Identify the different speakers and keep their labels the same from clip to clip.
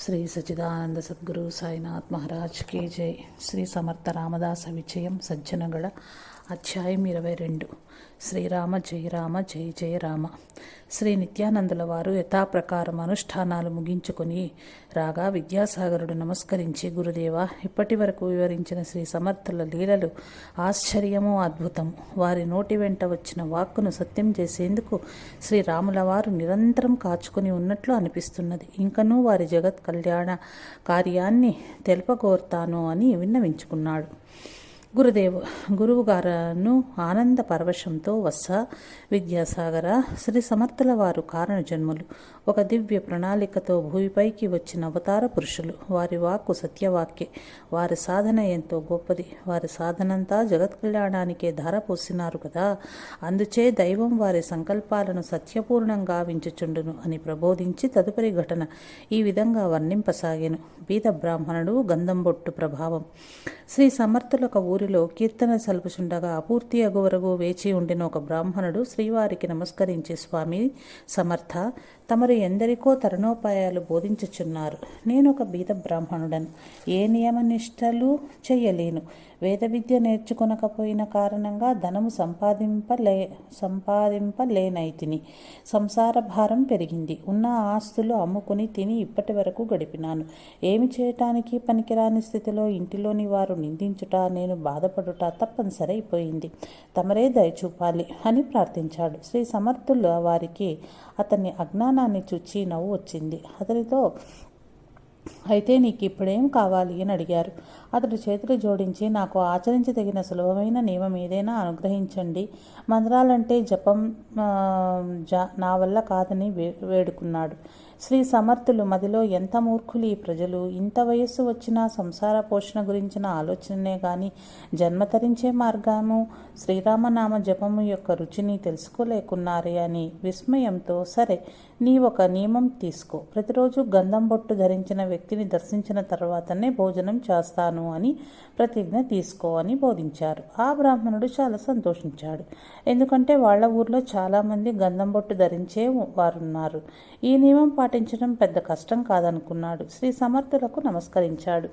Speaker 1: శ్రీ సచిదానంద సద్గురు సాయినాథ్ మహారాజ్ కే జై శ్రీ సమర్థ రామదాస విజయం సజ్జనగడ అధ్యాయం ఇరవై రెండు. శ్రీరామ జయ రామ జయ జయ రామ. శ్రీ నిత్యానందుల వారు యథాప్రకారం అనుష్ఠానాలు ముగించుకొని రాగా విద్యాసాగరుడు నమస్కరించి గురుదేవ ఇప్పటి వరకు వివరించిన శ్రీ సమర్థుల లీలలు ఆశ్చర్యము అద్భుతము. వారి నోటి వెంట వచ్చిన వాక్కును సత్యం చేసేందుకు శ్రీరాముల వారు నిరంతరం కాచుకొని ఉన్నట్లు అనిపిస్తున్నది. ఇంకనూ వారి జగత్ కళ్యాణ కార్యాన్ని తెలుపగోర్తాను అని విన్నవించుకున్నాడు. గురుదేవ గురువుగారను ఆనంద పరవశంతో వస్స విద్యాసాగర శ్రీ సమర్థుల వారు కారణ జన్ములు ఒక దివ్య ప్రణాళికతో భూమిపైకి వచ్చిన అవతార పురుషులు. వారి వాక్కు సత్యవాక్యే. వారి సాధన ఎంతో గొప్పది. వారి సాధనంతా జగత్ కళ్యాణానికే ధార పోసినారు కదా. అందుచే దైవం వారి సంకల్పాలను సత్యపూర్ణంగా వించుచుండును అని ప్రబోధించి తదుపరి ఘటన ఈ విధంగా వర్ణింపసాగాను. బీద బ్రాహ్మణుడు గంధంబొట్టు ప్రభావం. శ్రీ సమర్థుల ఒక ఊరిలో కీర్తన సలుపుచుండగా అపూర్తి అగువరగు వేచి ఉండిన ఒక బ్రాహ్మణుడు శ్రీవారికి నమస్కరించి స్వామి సమర్థ తమరు ఎందరికో తరుణోపాయాలు బోధించుచున్నారు. నేను ఒక బీద బ్రాహ్మణుడను. ఏ నియమనిష్టలు చేయలేను. వేద విద్య నేర్చుకొనకపోయిన కారణంగా ధనము సంపాదింపలే సంపాదింపలేనైతిని. సంసార భారం పెరిగింది. ఉన్న ఆస్తులు అమ్ముకుని తిని ఇప్పటి వరకు గడిపినాను. ఏమి చేయటానికి పనికిరాని స్థితిలో ఇంటిలోని వారు నిందించుట నేను బాధపడుట తప్పనిసరి అయిపోయింది తమరే దయచూపాలి అని ప్రార్థించాడు. శ్రీ సమర్థుల వారికి అతన్ని అజ్ఞానాన్ని చూచి నవ్వు వచ్చింది. అతనితో అయితే నీకు ఇప్పుడేం కావాలి? అని అడిగారు. అతడు చేతులు జోడించి నాకు ఆచరించదగిన సులభమైన నియమం ఏదైనా అనుగ్రహించండి. మంత్రాలంటే జపం నా వల్ల కాదని వే వేడుకున్నాడు. శ్రీ సమర్థులు మదిలో ఎంత మూర్ఖులు ఈ ప్రజలు? ఇంత వయస్సు వచ్చినా సంసార పోషణ గురించిన ఆలోచననే గాని జన్మతరించే మార్గాము? శ్రీరామనామ జపము యొక్క రుచిని తెలుసుకోలేకున్నారే అని విస్మయంతో సరే నీ ఒక నియమం తీసుకో. ప్రతిరోజు గంధం బొట్టు ధరించిన వ్యక్తిని దర్శించిన తర్వాతనే భోజనం చేస్తాను అని ప్రతిజ్ఞ తీసుకో అని బోధించారు. ఆ బ్రాహ్మణుడు చాలా సంతోషించాడు. ఎందుకంటే వాళ్ళ ఊర్లో చాలామంది గంధం బొట్టు ధరించే వారున్నారు. ఈ నియమం పాటించడం పెద్ద కష్టం కాదనుకున్నాడు. శ్రీ సమర్థులకు నమస్కరించాడు.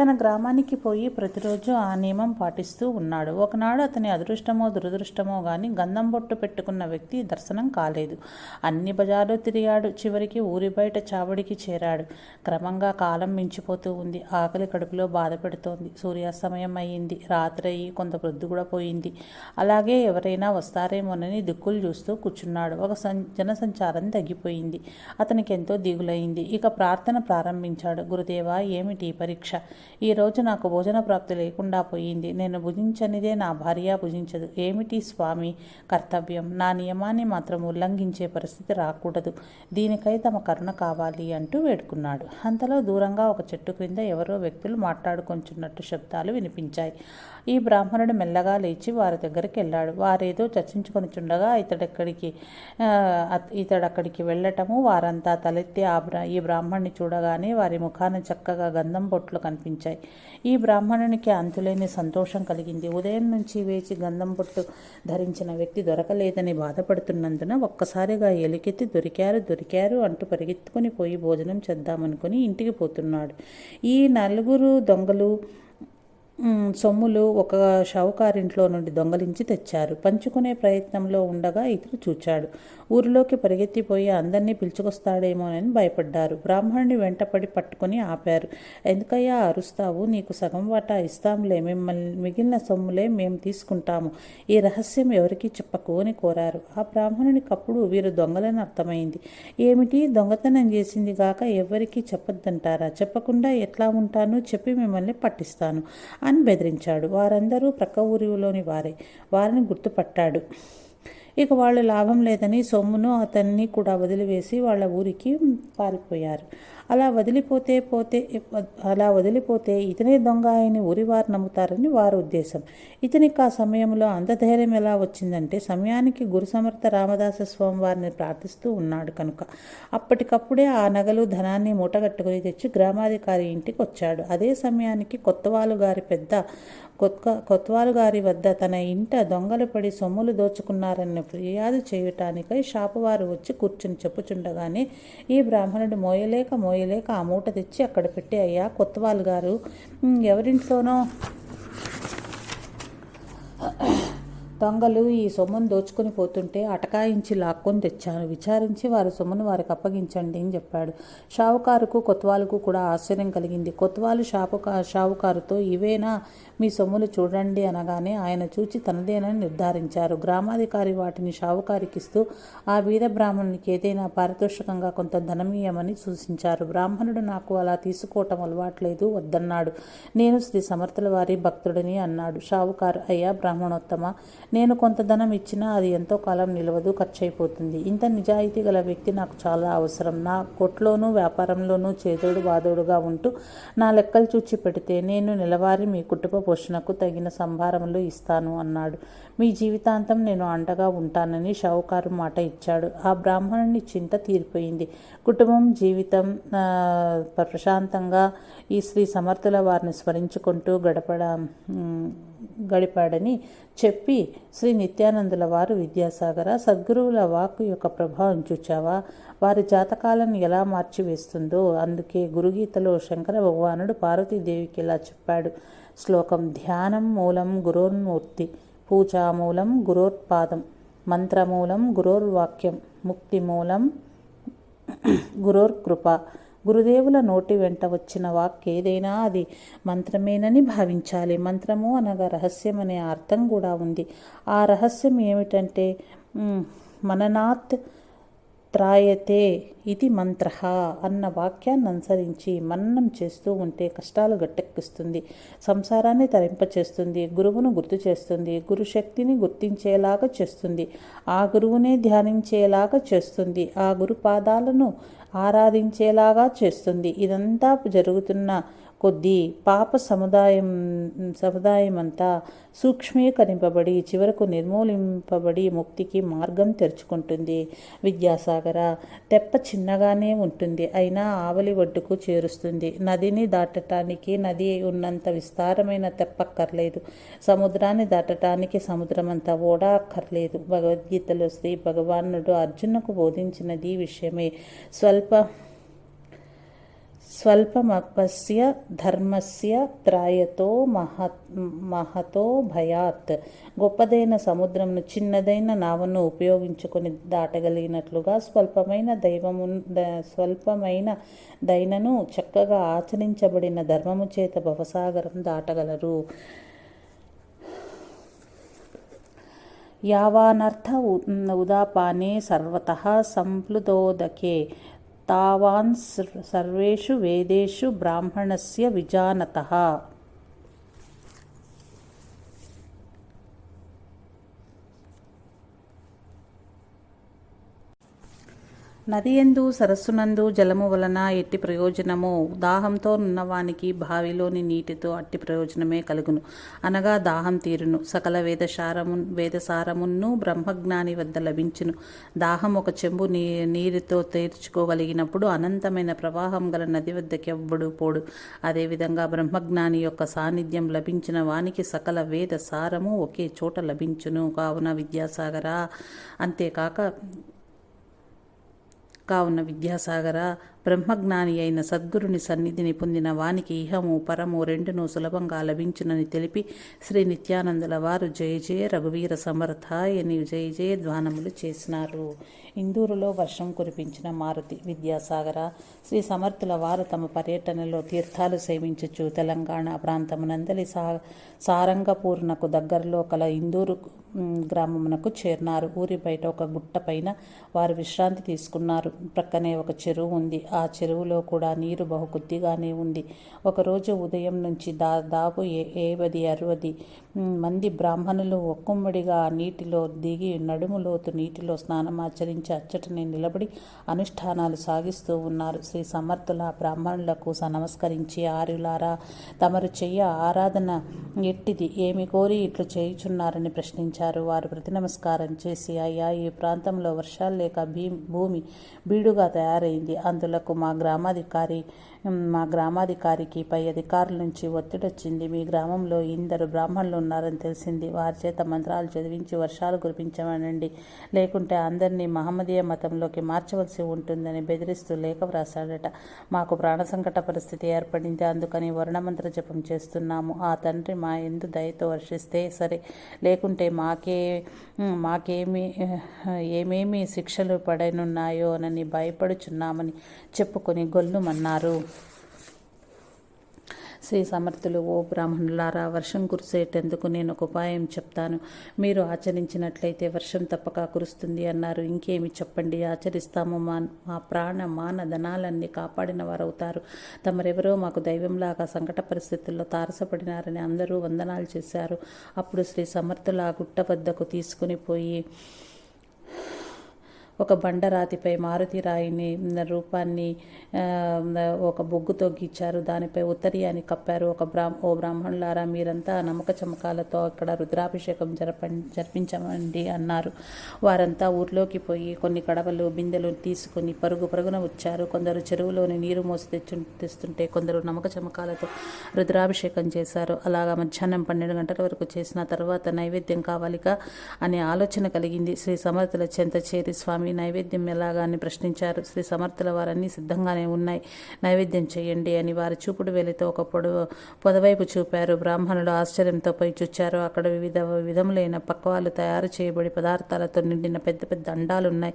Speaker 1: తన గ్రామానికి పోయి ప్రతిరోజు ఆ నియమం పాటిస్తూ ఉన్నాడు. ఒకనాడు అతని అదృష్టమో దురదృష్టమో గాని గంధం బొట్టు పెట్టుకున్న వ్యక్తి దర్శనం కాలేదు. అన్ని బజార్లు తిరిగాడు. చివరికి ఊరి బయట చావడికి చేరాడు. క్రమంగా కాలం మించిపోతూ ఉంది. ఆకలి కడుపులో బాధ పెడుతోంది. సూర్యాస్తమయం అయ్యింది. రాత్రి అయ్యి కొంత ప్రొద్దు కూడా పోయింది. అలాగే ఎవరైనా వస్తారేమోనని దిక్కులు చూస్తూ కూర్చున్నాడు. ఒక సం జనసంచారం తగ్గిపోయింది. అతనికి ఎంతో దిగులైంది. ఇక ప్రార్థన ప్రారంభించాడు. గురుదేవా ఏమిటి పరీక్ష? ఈ రోజు నాకు భోజన ప్రాప్తి లేకుండా పోయింది. నేను భుజించనిదే నా భార్య భుజించదు. ఏమిటి స్వామి కర్తవ్యం? నా నియమాన్ని మాత్రం ఉల్లంఘించే పరిస్థితి రాకూడదు. దీనికై తమ కరుణ కావాలి అంటూ వేడుకున్నాడు. అంతలో దూరంగా ఒక చెట్టు క్రింద ఎవరో వ్యక్తులు మాట్లాడుకొంచున్నట్టు శబ్దాలు వినిపించాయి. ఈ బ్రాహ్మణుడు మెల్లగా లేచి వారి దగ్గరికి వెళ్ళాడు. వారేదో చర్చించుకొనిచుండగా ఇతడెక్కడికి ఇతడక్కడికి వెళ్ళటము వారంతా తలెత్తి ఆ బ్రా ఈ బ్రాహ్మణ్ణి చూడగానే వారి ముఖాన చక్కగా గంధం బొట్లు కనిపించాయి. ఈ బ్రాహ్మణునికి అంతులేని సంతోషం కలిగింది. ఉదయం నుంచి వేచి గంధం బొట్టు ధరించిన వ్యక్తి దొరకలేదని బాధపడుతున్నందున ఒక్కసారిగా ఎలికెత్తి దొరికారు దొరికారు అంటూ పరిగెత్తుకుని పోయి భోజనం చేద్దామనుకుని ఇంటికి పోతున్నాడు. ఈ నలుగురు దొంగలు సొమ్ములు ఒక షావుకారింట్లో నుండి దొంగలించి తెచ్చారు. పంచుకునే ప్రయత్నంలో ఉండగా ఇతరు చూచాడు. ఊరిలోకి పరిగెత్తిపోయి అందరినీ పిలుచుకొస్తాడేమోనని భయపడ్డారు. బ్రాహ్మణుని వెంటపడి పట్టుకుని ఆపారు. ఎందుకయ్యా అరుస్తావు? నీకు సగం వాటా ఇస్తాంలే. మిమ్మల్ని మిగిలిన సొమ్ములే మేము తీసుకుంటాము. ఈ రహస్యం ఎవరికీ చెప్పకు అని కోరారు. ఆ బ్రాహ్మణునికి అప్పుడు వీరు దొంగలని అర్థమైంది. ఏమిటి? దొంగతనం చేసింది గాక ఎవరికీ చెప్పొద్దంటారా? చెప్పకుండా ఎట్లా ఉంటాను? చెప్పి మిమ్మల్ని పట్టిస్తాను. అని బెదిరించాడు. వారందరూ ప్రక్క ఊరిలోని వారే. వారిని గుర్తుపట్టాడు. ఇక వాళ్ళు లాభం లేదని సొమ్మును అతన్ని కూడా వదిలివేసి వాళ్ళ ఊరికి పారిపోయారు. అలా వదిలిపోతే పోతే అలా వదిలిపోతే ఇతనే దొంగ ఆయన ఊరి వారు నమ్ముతారని వారి ఉద్దేశం. ఇతనికి ఆ సమయంలో అంత ధైర్యం ఎలా వచ్చిందంటే సమయానికి గురు సమర్థ రామదాస స్వామి వారిని ప్రార్థిస్తూ ఉన్నాడు కనుక. అప్పటికప్పుడే ఆ నగలు ధనాన్ని మూటగట్టుకుని తెచ్చి గ్రామాధికారి ఇంటికి వచ్చాడు. అదే సమయానికి కొత్తవాలు గారి పెద్ద కొత్క కొత్వాలు గారి వద్ద తన ఇంట దొంగలు పడి సొమ్ములు దోచుకున్నారని ఫిర్యాదు చేయుటానికై షాపువారు వచ్చి కూర్చుని చెప్పుచుండగానే ఈ బ్రాహ్మణుడు మోయలేక మోయలేక ఆ మూట తెచ్చి అక్కడ పెట్టి అయ్యా కొత్వాలు గారు ఎవరింట్లోనో దొంగలు ఈ సొమ్మును దోచుకుని పోతుంటే అటకాయించి లాక్కొని తెచ్చాను. విచారించి వారి సొమ్మును వారికి అప్పగించండి అని చెప్పాడు. షావుకారుకు కొత్వాలకు కూడా ఆశ్చర్యం కలిగింది. కొత్వాలు షాపుకా షావుకారుతో ఇవేనా మీ సొమ్ములు చూడండి అనగానే ఆయన చూచి తనదేనని నిర్ధారించారు. గ్రామాధికారి వాటిని షావుకారికిస్తూ ఆ వీర బ్రాహ్మణునికి ఏదైనా పారితోషికంగా కొంత ధనమీయమని సూచించారు. బ్రాహ్మణుడు నాకు అలా తీసుకోవటం అలవాట్లేదు వద్దన్నాడు. నేను శ్రీ సమర్థుల వారి భక్తుడిని అన్నాడు. షావుకారు అయ్యా బ్రాహ్మణోత్తమ నేను కొంత ధనం ఇచ్చినా అది ఎంతో కాలం నిలవదు ఖర్చు అయిపోతుంది ఇంత నిజాయితీ గల వ్యక్తి నాకు చాలా అవసరం. నా కొట్లోనూ వ్యాపారంలోనూ చేదోడు వాదోడుగా ఉంటూ నా లెక్కలు చూచి పెడితే నేను నెలవారీ మీ కుటుంబ పోషణకు తగిన సంభారములు ఇస్తాను అన్నాడు. మీ జీవితాంతం నేను అండగా ఉంటానని షావుకారు మాట ఇచ్చాడు. ఆ బ్రాహ్మణుని చింత తీరిపోయింది. కుటుంబం జీవితం ప్రశాంతంగా ఈ శ్రీ సమర్థుల వారిని స్మరించుకుంటూ గడపడం గడిపాడని చెప్పి శ్రీ నిత్యానందుల వారు విద్యాసాగర సద్గురువుల వాక్కు యొక్క ప్రభావం చూచావా? వారి జాతకాలను ఎలా మార్చివేస్తుందో అందుకే గురుగీతలో శంకర భగవానుడు పార్వతీదేవికి ఇలా చెప్పాడు. శ్లోకం ధ్యానం మూలం గురోన్మూర్తి పూజామూలం గురోత్పాదం మంత్రమూలం గురోర్వాక్యం ముక్తి మూలం గురోర్కృప గురుదేవుల నోటి వెంట వచ్చిన వాక్ ఏదైనా అది మంత్రమేనని భావించాలి. మంత్రము అనగా రహస్యం అనే అర్థం కూడా ఉంది. ఆ రహస్యం ఏమిటంటే మననాత్ త్రాయతే ఇది మంత్ర అన్న వాక్యాన్ని అనుసరించి మన్నం చేస్తూ ఉంటే కష్టాలు గట్టెక్కిస్తుంది. సంసారాన్ని తరింపచేస్తుంది. గురువును గుర్తు చేస్తుంది గురుశక్తిని గుర్తించేలాగా చేస్తుంది. ఆ గురువునే ధ్యానించేలాగా చేస్తుంది. ఆ గురు పాదాలను ఆరాధించేలాగా చేస్తుంది. ఇదంతా జరుగుతున్న కొద్దీ పాప సముదాయం సముదాయమంతా సూక్ష్మీకరింపబడి చివరకు నిర్మూలింపబడి ముక్తికి మార్గం తెరుచుకుంటుంది. విద్యాసాగర తెప్ప చిన్నగానే ఉంటుంది. అయినా ఆవలి ఒడ్డుకు చేరుస్తుంది. నదిని దాటటానికి నది ఉన్నంత విస్తారమైన తెప్పక్కర్లేదు సముద్రాన్ని దాటటానికి సముద్రమంత ఓడ అక్కర్లేదు. భగవద్గీతలో శ్రీ భగవానుడు అర్జునకు బోధించినది ఈ విషయమే. స్వల్ప స్వల్పమపస్య ధర్మస్య త్రాయతో మహత్ మహతో భయాత్. గొప్పదైన సముద్రంను చిన్నదైన నావను ఉపయోగించుకొని దాటగలిగినట్లుగా స్వల్పమైన దైవము స్వల్పమైన దైనను చక్కగా ఆచరించబడిన ధర్మము చేత భవసాగరం దాటగలరు. యావానర్థ ఉదాపానే సర్వత సంప్లుదోదకే. తావాన్ సర్- సర్వేషు వేదేషు బ్రాహ్మణస్య నదియందు నది ఎందు సరస్సునందు జలము వలన ఎట్టి ప్రయోజనము దాహంతో ఉన్నవానికి బావిలోని నీటితో అట్టి ప్రయోజనమే కలుగును. అనగా దాహం తీరును. సకల వేదసారము వేదసారమును బ్రహ్మజ్ఞాని వద్ద లభించును. దాహం ఒక చెంబు నీ నీరుతో తీర్చుకోగలిగినప్పుడు అనంతమైన ప్రవాహం గల నది వద్దకెవ్వడు పోడు. అదేవిధంగా బ్రహ్మజ్ఞాని యొక్క సాన్నిధ్యం లభించిన వానికి సకల వేద సారము ఒకే చోట లభించును. కావున విద్యాసాగర అంతేకాక కావున విద్యాసాగర బ్రహ్మజ్ఞాని అయిన సద్గురుని సన్నిధిని పొందిన వానికి ఇహము పరము రెండును సులభంగా లభించునని తెలిపి శ్రీ నిత్యానందుల వారు జయ జయ రఘువీర సమర్థ అని జయ జయ ధ్వానములు చేసినారు. ఇందూరులో వర్షం కురిపించిన మారుతి విద్యాసాగర శ్రీ సమర్థుల వారు తమ పర్యటనలో తీర్థాలు సేవించచ్చు తెలంగాణ ప్రాంతమునందలి సా సారంగపూర్ణకు దగ్గరలో కల ఇందూరు గ్రామమునకు చేరినారు. ఊరి బయట ఒక గుట్ట పైన వారు విశ్రాంతి తీసుకున్నారు. ప్రక్కనే ఒక చెరువు ఉంది. ఆ చెరువులో కూడా నీరు బహు కొద్దిగానే ఉంది. ఒకరోజు ఉదయం నుంచి దాదాపు ఏ ఏవది అరవది మంది బ్రాహ్మణులు ఒక్కొమ్మడిగా నీటిలో దిగి నడుములోతు నీటిలో స్నానమాచరించి అచ్చటనే నిలబడి అనుష్ఠానాలు సాగిస్తూ ఉన్నారు. శ్రీ సమర్థుల బ్రాహ్మణులకు స నమస్కరించి ఆరులారా తమరు చెయ్య ఆరాధన ఎట్టిది? ఏమి కోరి ఇట్లు చేయుచున్నారని ప్రశ్నించారు. వారు ప్రతి నమస్కారం చేసి అయ్యా ఈ ప్రాంతంలో వర్షాలు లేక భీ భూమి బీడుగా తయారైంది. అందులో మా గ్రామాధికారి మా గ్రామాధికారికి పై అధికారుల నుంచి ఒత్తిడి వచ్చింది. మీ గ్రామంలో ఇందరు బ్రాహ్మణులు ఉన్నారని తెలిసింది. వారి చేత మంత్రాలు చదివించి వర్షాలు కురిపించమనండి. లేకుంటే అందరినీ మహమ్మదీయ మతంలోకి మార్చవలసి ఉంటుందని బెదిరిస్తూ లేఖ వ్రాసాడట మాకు ప్రాణ సంకట పరిస్థితి ఏర్పడింది. అందుకని వర్ణమంత్ర జపం చేస్తున్నాము. ఆ తండ్రి మా ఎందు దయతో వర్షిస్తే సరే. లేకుంటే మాకే మాకేమి ఏమేమి శిక్షలు పడనున్నాయోనని భయపడుచున్నామని చెప్పుకొని గొల్లుమన్నారు. శ్రీ సమర్థులు ఓ బ్రాహ్మణులారా వర్షం కురిసేటందుకు నేను ఒక ఉపాయం చెప్తాను. మీరు ఆచరించినట్లయితే వర్షం తప్పక కురుస్తుంది అన్నారు. ఇంకేమి చెప్పండి? ఆచరిస్తాము. మా మా ప్రాణ మాన ధనాలన్నీ కాపాడిన వారు అవుతారు తమరెవరో మాకు దైవంలాగా సంకట పరిస్థితుల్లో తారసపడినారని అందరూ వందనాలు చేశారు. అప్పుడు శ్రీ సమర్థుల ఆ గుట్ట వద్దకు తీసుకుని పోయి ఒక బండరాతిపై మారుతి రాయిని రూపాన్ని ఒక బొగ్గుతో గీచారు దానిపై ఉత్తరీయాన్ని కప్పారు. ఒక బ్రా ఓ బ్రాహ్మణులారా మీరంతా నమ్మక చమకాలతో అక్కడ రుద్రాభిషేకం జరప జరిపించమండి అన్నారు. వారంతా ఊర్లోకి పోయి కొన్ని కడవలు బిందెలు తీసుకుని పరుగు పరుగున వచ్చారు. కొందరు చెరువులోని నీరు మోసి తెచ్చు తెస్తుంటే కొందరు నమ్మక చమకాలతో రుద్రాభిషేకం చేశారు. అలాగా మధ్యాహ్నం పన్నెండు గంటల వరకు చేసిన తర్వాత నైవేద్యం కావాలిగా అనే ఆలోచన కలిగింది. శ్రీ సమర్థుల చెంత చేరి స్వామి స్వామి నైవేద్యం ఎలాగా అని ప్రశ్నించారు. శ్రీ సమర్థుల వారన్నీ సిద్ధంగానే ఉన్నాయి. నైవేద్యం చేయండి అని వారి చూపుడు వేలితో ఒక పొడవు పొదవైపు చూపారు. బ్రాహ్మణులు ఆశ్చర్యంతో పోయి చూచారు. అక్కడ వివిధ విధములైన పక్వాలు తయారు చేయబడి పదార్థాలతో నిండిన పెద్ద పెద్ద అండాలున్నాయి.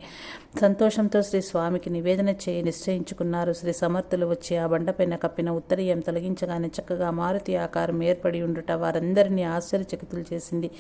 Speaker 1: సంతోషంతో శ్రీ స్వామికి నివేదన చేయి నిశ్చయించుకున్నారు. శ్రీ సమర్థులు వచ్చి ఆ బండపైన కప్పిన ఉత్తరీయం తొలగించగానే చక్కగా మారుతి ఆకారం ఏర్పడి ఉండుట వారందరినీ ఆశ్చర్యచకితులు చేసింది.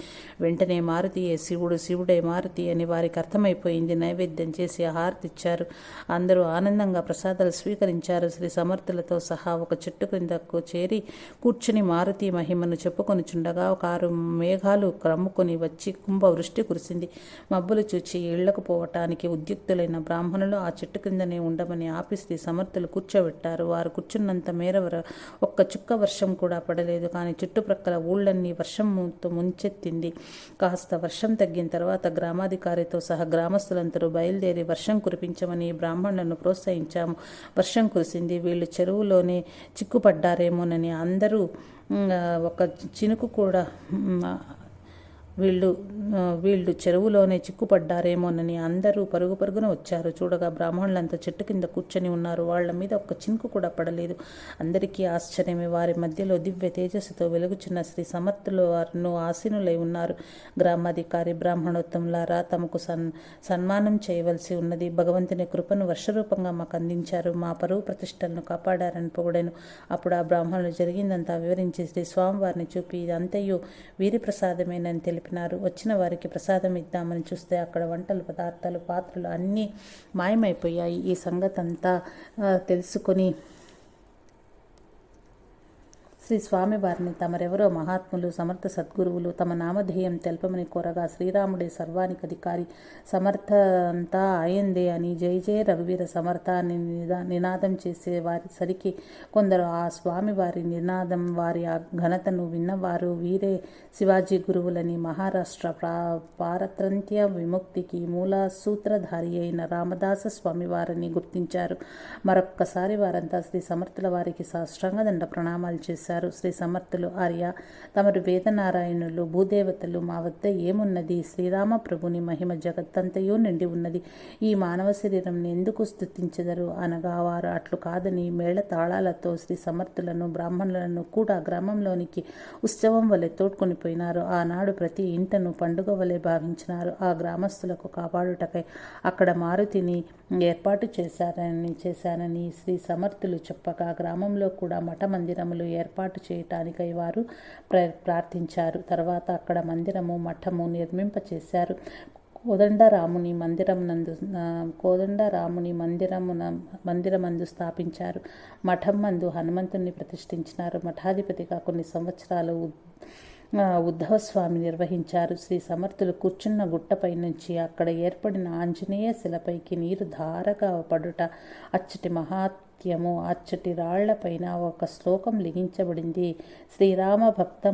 Speaker 1: వెంటనే మారుతియే శివుడు శివుడే మారుతి అని వారికి అర్థమైపోయింది. నైవేద్యం చేసి హారతిచ్చారు. అందరూ ఆనందంగా ప్రసాదాలు స్వీకరించారు. శ్రీ సమర్థులతో సహా ఒక చెట్టు క్రిందకు చేరి కూర్చుని మారుతి మహిమను చెప్పుకొనిచుండగా ఒక ఆరు మేఘాలు క్రమ్ముకొని వచ్చి కుంభవృష్టి కురిసింది. మబ్బులు చూచి ఇళ్ళకు పోవటానికి ఉద్యుక్తులైన బ్రాహ్మణులు ఆ చెట్టు క్రిందనే ఉండమని ఆపి సమర్థులు కూర్చోబెట్టారు. వారు కూర్చున్నంత మేర ఒక్క చుక్క వర్షం కూడా పడలేదు. కానీ చుట్టుప్రక్కల ఊళ్ళన్నీ వర్షంతో ముంచెత్తింది. కాస్త వర్షం తగ్గిన తర్వాత గ్రామాధికారితో సహా గ్రామస్తులంతా అందరూ బయలుదేరి వర్షం కురిపించమని బ్రాహ్మణులను ప్రోత్సహించాము. వర్షం కురిసింది. వీళ్ళు చెరువులోనే చిక్కుపడ్డారేమోనని అందరూ ఒక చినుకు కూడా వీళ్ళు వీళ్ళు చెరువులోనే చిక్కుపడ్డారేమోనని అందరూ పరుగు పరుగున వచ్చారు. చూడగా బ్రాహ్మణులంతా చెట్టు కింద కూర్చొని ఉన్నారు. వాళ్ళ మీద ఒక్క చినుకు కూడా పడలేదు. అందరికీ ఆశ్చర్యమే. వారి మధ్యలో దివ్య తేజస్సుతో వెలుగుచున్న శ్రీ సమర్థులు వారిను ఆసీనులై ఉన్నారు. గ్రామాధికారి బ్రాహ్మణోత్తములారా తమకు సన్ సన్మానం చేయవలసి ఉన్నది. భగవంతుని కృపను వర్షరూపంగా మాకు అందించారు. మా పరువు ప్రతిష్టలను కాపాడారని పొగడాను. అప్పుడు ఆ బ్రాహ్మణులు జరిగిందంతా వివరించి శ్రీ స్వామివారిని చూపి ఇదంతయు వీరి ప్రసాదమేనని తెలిపి చెప్పినారు. వచ్చిన వారికి ప్రసాదం ఇద్దామని చూస్తే అక్కడ వంటలు పదార్థాలు పాత్రలు అన్నీ మాయమైపోయాయి. ఈ సంగతంతా తెలుసుకొని శ్రీ స్వామివారిని తమరెవరో మహాత్ములు సమర్థ సద్గురువులు తమ నామధేయం తెలపమని కోరగా శ్రీరాముడే సర్వానికధికారి సమర్థ అంతా అయిందే అని జై జయ రఘువీర సమర్థ అని నినాదం చేసే వారి సరికి కొందరు ఆ స్వామివారి నినాదం వారి ఆ ఘనతను విన్నవారు వీరే శివాజీ గురువులని మహారాష్ట్ర ప్రా పారతంత్య విముక్తికి మూల సూత్రధారి అయిన రామదాస స్వామివారిని గుర్తించారు. మరొక్కసారి వారంతా శ్రీ సమర్థుల వారికి సాష్టాంగదండ ప్రణామాలు చేశారు. చేశారు. శ్రీ సమర్థులు ఆర్య తమరు వేదనారాయణులు భూదేవతలు మా వద్ద ఏమున్నది? శ్రీరామ ప్రభుని మహిమ జగత్తంతయో నిండి ఉన్నది. ఈ మానవ శరీరం ఎందుకు స్థుతించదరు? అనగా వారు అట్లు కాదని మేళ తాళాలతో శ్రీ సమర్థులను బ్రాహ్మణులను కూడా గ్రామంలోనికి ఉత్సవం వలె తోడ్కొని పోయినారు. ఆనాడు ప్రతి ఇంటను పండుగ వలె భావించినారు. ఆ గ్రామస్తులకు కాపాడుటకై అక్కడ మారుతిని ఏర్పాటు చేశారని చేశానని శ్రీ సమర్థులు చెప్పగా గ్రామంలో కూడా మఠ మందిరములు ఏర్పాటు ఏర్పాటు చేయటానికై వారు ప్రార్థించారు. తర్వాత అక్కడ మందిరము మఠము నిర్మింపచేశారు. కోదండరాముని మందిరం నందు కోదండరాముని మందిరమున మందిరమందు స్థాపించారు. మఠం మందు హనుమంతుణ్ణి ప్రతిష్ఠించినారు. మఠాధిపతిగా కొన్ని సంవత్సరాలు ఉద్ధవస్వామి నిర్వహించారు. శ్రీ సమర్థులు కూర్చున్న గుట్టపై నుంచి అక్కడ ఏర్పడిన ఆంజనేయ శిలపైకి నీరు ధారగా పడుట అచ్చటి మహా నిత్యము అచ్చటి రాళ్ళపైన ఒక శ్లోకం లిఖించబడింది. శ్రీరామ భక్త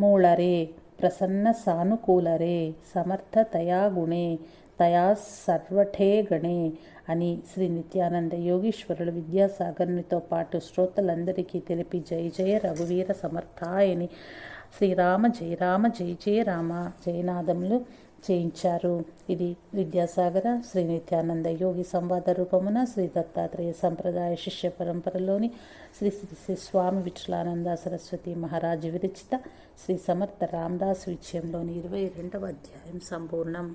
Speaker 1: మూళరే ప్రసన్న సానుకూలరే సమర్థతయా గుణే తయా సర్వఠే గణే అని శ్రీ నిత్యానంద యోగీశ్వరులు విద్యాసాగర్నితో పాటు శ్రోతలందరికీ తెలిపి జయ జయ రఘువీర సమర్థాయని శ్రీరామ జయ రామ జయ జయ రామ జయనాదములు చేయించారు. ఇది విద్యాసాగర శ్రీ నిత్యానంద యోగి సంవాద రూపమున శ్రీ దత్తాత్రేయ సంప్రదాయ శిష్య పరంపరలోని శ్రీ శ్రీ శ్రీ స్వామి విఠలానంద సరస్వతి మహారాజు విరచిత శ్రీ సమర్థ రామదాస్ విజయంలోని ఇరవై రెండవ అధ్యాయం సంపూర్ణం.